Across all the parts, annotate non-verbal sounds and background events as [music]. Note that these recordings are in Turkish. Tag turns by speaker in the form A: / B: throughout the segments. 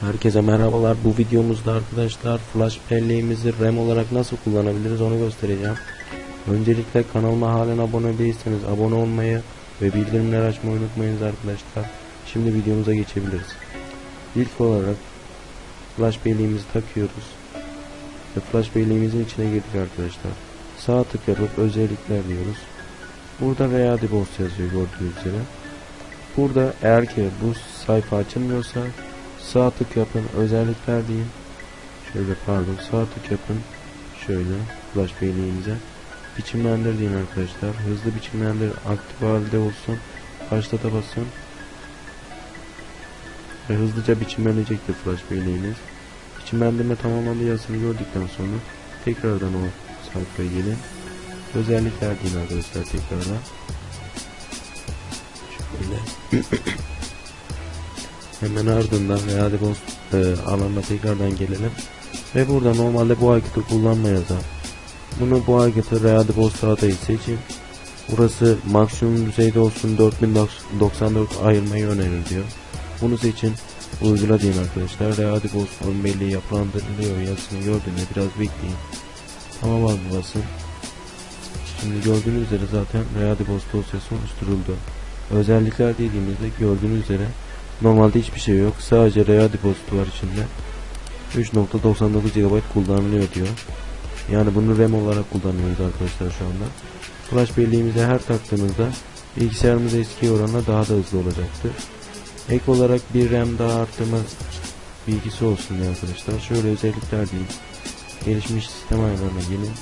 A: Herkese merhabalar. Bu videomuzda arkadaşlar flash belleğimizi RAM olarak nasıl kullanabiliriz onu göstereceğim. Öncelikle kanalıma halen abone değilseniz abone olmayı ve bildirimleri açmayı unutmayınız arkadaşlar. Şimdi videomuza geçebiliriz. İlk olarak flash belleğimizi takıyoruz. Ve flash belleğimizin içine girdik arkadaşlar. Sağ tık yapıp özellikler diyoruz. Burada veya debos yazıyor gördüğünüz üzere. Burada eğer ki bu sayfa açılmıyorsa sağ tık yapın özellikler deyin. Şöyle pardon sağ tık yapın. Şöyle flash belleğimize. Biçimlendir deyin arkadaşlar. Hızlı biçimlendir aktif halde olsun. Başlata basın. Ve hızlıca biçimlenecektir flash belleğiniz. Biçimlendirme tamamlandı yazısını gördükten sonra tekrardan o sayfaya gelin. Özellikler deyin arkadaşlar tekrardan. Şöyle. [clears throat] Hemen ardından veya debos e, alanına tekrardan gelelim. Ve burada normalde bu aygıtı kullanma yazar. Bunu bu veya debos sağdayı seçin. Burası maksimum düzeyde olsun 4094 ayırmayı önerir diyor. Bunu seçin. Uygula deyin arkadaşlar. Veya debos form belleği yapılandırılıyor yazısını gördüğünde biraz bekleyin. Tamam abi basın. Şimdi gördüğünüz üzere zaten Real Debos dosyası oluşturuldu. Özellikler dediğimizde gördüğünüz üzere normalde hiçbir şey yok. Sadece Real Deposit var içinde. 3.99 GB kullanılıyor diyor. Yani bunu RAM olarak kullanıyoruz arkadaşlar şu anda. Flash belleğimize her taktığımızda bilgisayarımız eski oranla daha da hızlı olacaktır. Ek olarak bir RAM daha arttırma bilgisi olsun diye arkadaşlar. Şöyle özellikler diyeyim. Gelişmiş sistem ayarlarına gelin.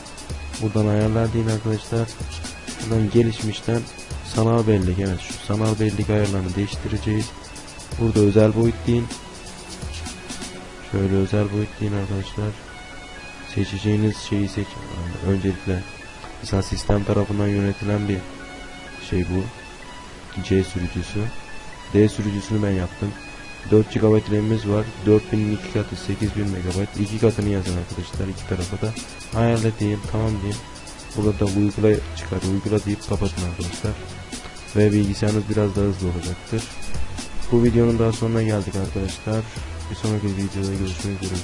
A: Buradan ayarlar deyin arkadaşlar. Buradan gelişmişten sanal bellek evet şu sanal bellek ayarlarını değiştireceğiz. Burada özel boyut deyin. Şöyle özel boyut deyin arkadaşlar. Seçeceğiniz şeyi seç. Öncelikle mesela sistem tarafından yönetilen bir şey bu. C sürücüsü. D sürücüsünü ben yaptım. 4 GB RAM'imiz var. 4000'in 2 katı 8000 MB. 2 katını yazın arkadaşlar iki tarafa da. Ayarla diyeyim tamam diyeyim. Burada da uygula çıkar. Uygula deyip kapatın arkadaşlar. Ve bilgisayarınız biraz daha hızlı olacaktır. Bu videonun daha sonuna geldik arkadaşlar. Bir sonraki videoda görüşmek üzere.